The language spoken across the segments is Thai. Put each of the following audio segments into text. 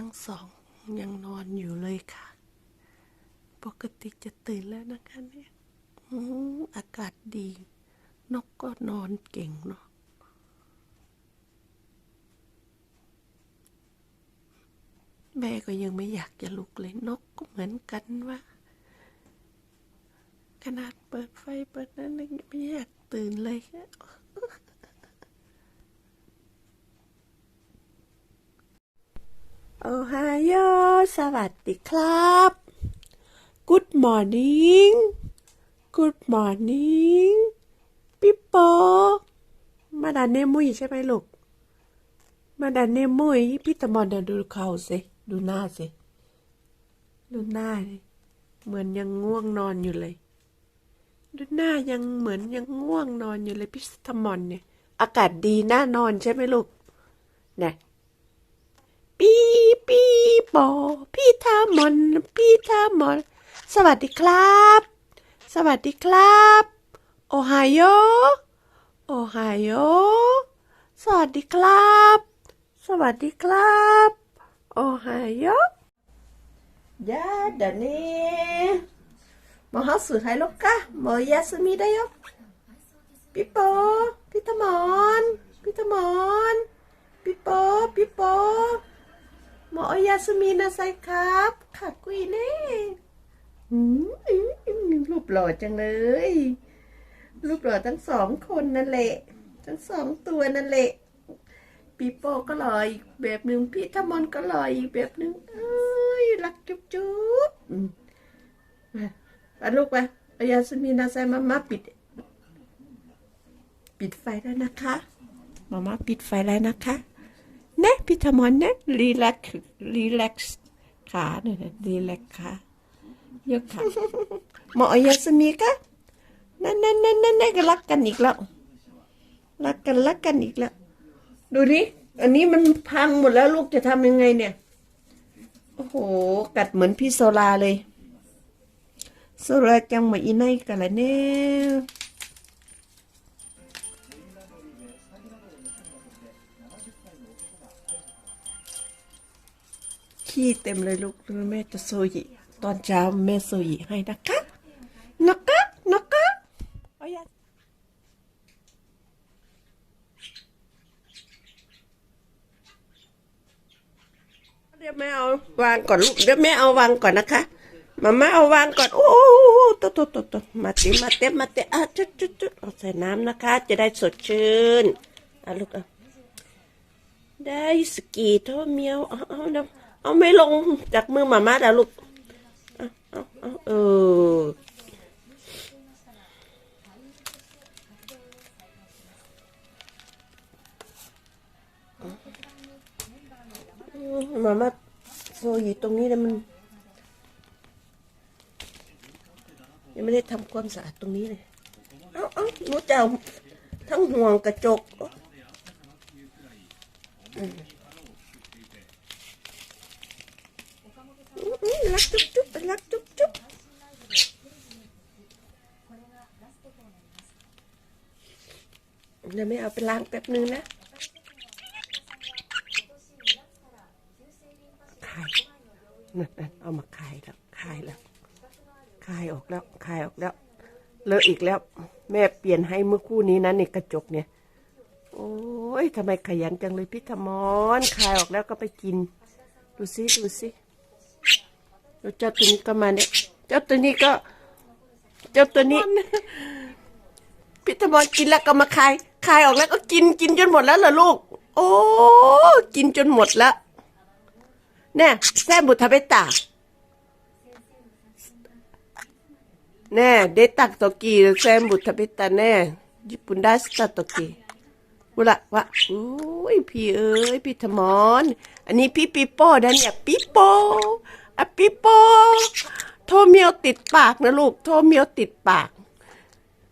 ทั้งสองยังนอนอยู่เลยค่ะ ปกติจะตื่นแล้วนะคะเนี่ยอากาศดี นกก็นอนเก่งเนาะแม่ก็ยังไม่อยากจะลุกเลยนกก็เหมือนกันว่า ขนาดเปิดไฟเปิดนั้นยังไม่อยากตื่นเลยอะ โอไฮโอสวัสดีครับ Good morning Good morning ปิปโป มาดานเนมุยใช่ไหมลูก มาดานเนมุยพี่ตะมอนดูเขาสิดูหน้าสิดูหน้าดิเหมือนยังง่วงนอนอยู่เลย ดูหน้ายังเหมือนยังง่วงนอนอยู่เลยพี่ตะมอนเนี่ย อากาศดีน่านอนใช่ไหมลูกเนี่ย ปีปีปอพี่ทามอนพี่ทามอน สวัสดีครับ สวัสดีครับ โอไฮโอ โอไฮโอ สวัสดีครับ สวัสดีครับ โอไฮโอยาเดยวนี้มาหาสื่อให้ลูกกะมอยาสมีได้ยกพี่โปพี่ตะมอน พี่ตะมอน พี่โปพี่โปห มอยาสมีนะไซครับขากุยเน่รูปหล่อจังเลย รูปหล่อทั้งสองคนนั่นแหละ ทั้งสองตัวนั่นแหละปีโป้ก็หล่ออีกแบบหนึ่งพี่ธมอนก็หล่ออีกแบบหนึ่งเอ้ยรักจุ๊บจุ๊บอืมาไปลูกไปอายาสมีนาไซมามาปิด ปิดไฟแล้วนะคะมามาปิดไฟแล้วนะคะ นะพี่ธมอนเนะรีแลกซ์รีแลกซ์ขาเนี่ยนะรีแลกซ์ขายกขาหมอยาสมีกะนั่นนั่นนั่นนั่นก็รักกันอีกแล้วรักกันรักกันอีกแล้ว ดูดิอันนี้มันพังหมดแล้วลูกจะทำยังไงเนี่ย โอ้โห กัดเหมือนพี่โซลาเลยโซลาจังมาอีไนกันละเนี่ย ขี้เต็มเลยลูกแม่จะโซยิตอนเช้าแม่โซยิให้นะคะนะคะนะคะเอาอย่าเดี๋ยวแม่เอาวางก่อนลูกเดี๋ยวแม่เอาวางก่อนนะคะมาม่าเอาวางก่อนโอ้โหตุ๊ตุ๊ตุ๊ตุ๊มาเตมาเตมาเตอะจุดจุดจุดเอาใส่น้ำนะคะ จะได้สดชื่นอะลูกเอาได้สกีโทเมียวเอาเอาเดี๋ยว เอาไม่ลงจากมือมาม่าแล้วลูกเอาเอาเอาเออมาม่าโซอยู่ตรงนี้แล้วมัน ยังไม่ได้ทำความสะอาดตรงนี้เลย เอาเอาหนูจะเอาทั้งห่วงกระจกอืมอืม รักจุ๊บจุ๊บรักจุ๊บจุ๊บเดี๋ยวไม่เอาไปล้างแป๊บนึงนะคายนั่นนั่นเอามาคายแล้วคายแล้วคายออกแล้วคายออกแล้วเลอะอีกแล้ว แม่เปลี่ยนให้เมื่อคู่นี้นะในกระจกเนี่ย โอ้ยทำไมขยันจังเลยพี่ธมอนคายออกแล้วก็ไปกิน ดูสิดูสิ แล้วเจ้าตัวนี้ก็มาเนี่ย เจ้าตัวนี้ก็ เจ้าตัวนี้พี่ธมอนกินแล้วก็มาคายคายออกแล้วก็กินกินจนหมดแล้วเหรอลูก โอ้กินจนหมดแล้วเนี่ยแซ่บุทาเบตาแน่เดตักโตกีแซมบุตรพิตาแน่ญี่ปุ่นได้สตาโตกีวุละวะอุ้ยพี่เอ้ยพี่ธมอน อันนี้พี่ปีโป้นะเนี่ยปีโป้ อปิโป โทเมียวติดปากนะลูก โทเมียวติดปาก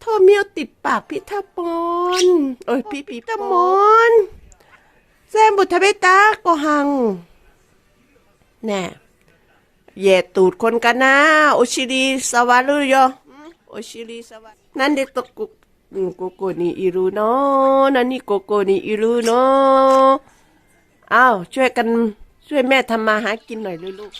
โทเมียวติดปากพิทาปอนเอ้ยพี่ปีตะมอนเซมบุทเบตาก็หัง แน่แย่ตูดคนกันนะ โอชิริสวัสดิ์ยโอชิริสวัสดิ์นั่นเด็กตะกุกโกโกนี่อิรูเนาะนั่นนี่โกโกนี่อิรูเนาะอ้าวช่วยกันช่วยแม่ทำมาหากินหน่อยเลยลูก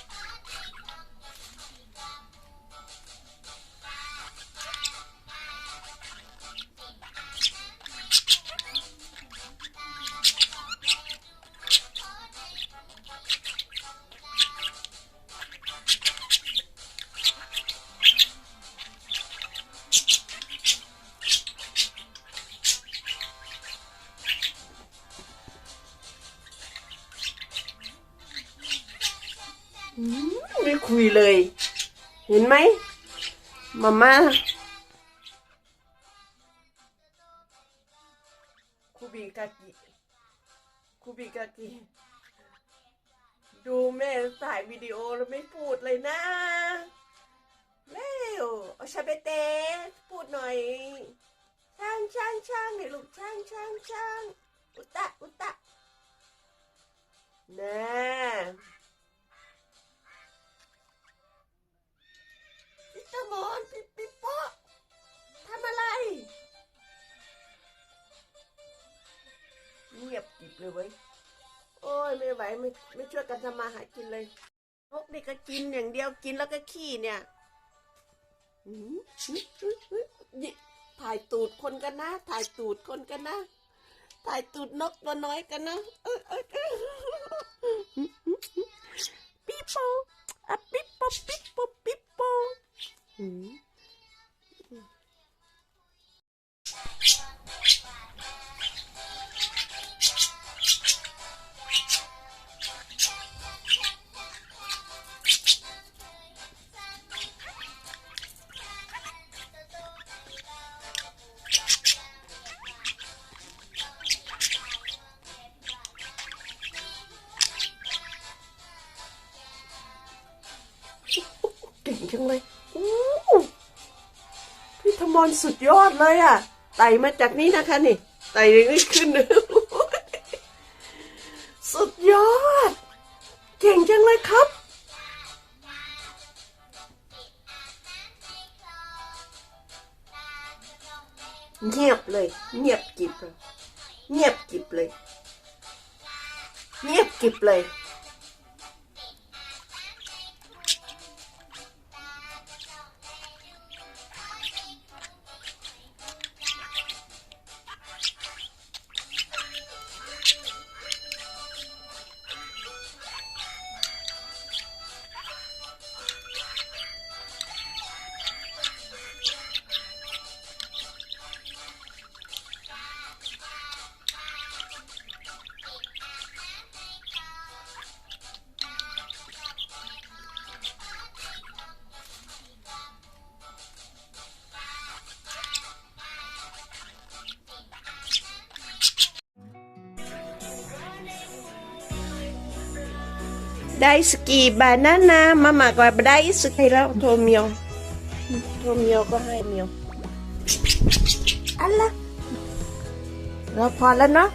คุยเลย เห็นไหมมาม่าคูบิกากิคูบิกากิดูแม่ถ่ายวิดีโอแล้วไม่พูดเลยนะเร็วเอาชาเบเตพูดหน่อย ช่างช่างช่างเนี่ยลูกช่างช่างช่างอุตตะอุตตะน่พี่ตะ มอนพี่ปิ๊ปโป้ทำอะไร เงียบกิบเลยเว้ย โอ้ยไม่ไหวไม่ไม่ช่วยกันทำมาหากินเลยนกนี่ก็กินอย่างเดียวกินแล้วก็ขี้เนี่ยนี่ถ่ายตูดคนกันนะ ถ่ายตูดคนกันนะ ถ่ายตูดนกตัวน้อยกันนะปิ๊ปโปอะปิ๊ปโปปิ๊ปโป ปิ๊ปโป มเก่งจังเลยอู้พี่ธมรสุดยอดเลยอะไต่มาจากนี้นะคะนี่ไต่ยังไม่ขึ้นสุดยอด เก่งจังเลยครับเงียบเลย เงียบกิบเลยเงียบกิบเลยเงียบกิบเลย 大好きバナナママが大好きแล้วโทเมียวโทเมียวก็ให้เมียวอันละเราพอแล้วเนาะ